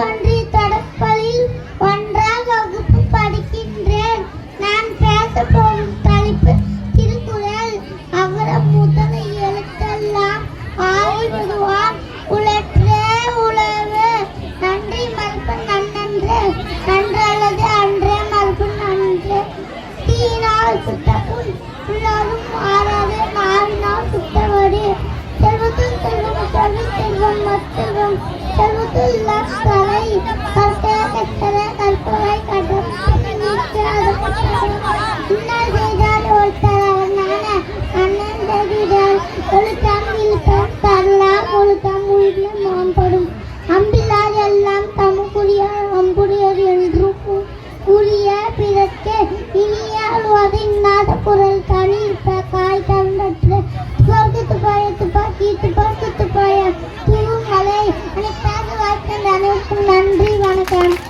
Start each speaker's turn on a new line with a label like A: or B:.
A: ஒன்றிய ஒன்றாம் வகுப்பு படிக்கின்றேன். நான் பேச போகும் தலைப்பு திருக்குறள். அவர எழுத்தெல்லாம் உழற்றே உழவு நன்றி மறுப்பு நன்னன்று. நன்றல்லது அன்றே மறுப்பு நன்று. தீயினால் சுட்டப்புண் உள்ளாலும் மாறாது நாவினால் சுட்டவடு செல்வம் செல்வ செல்வம் மத்தெல்வம் செல்வத்துள் லட்சலை கற்கர கற்கர கற்பவை கடம் இன்னும் செய்தால் ஒருத்தர் அவனான அண்ணன் தகுதால் ஒழுக்கம் தரலாம் ஒழுக்கம் மாம்படும் அம்பி everyone.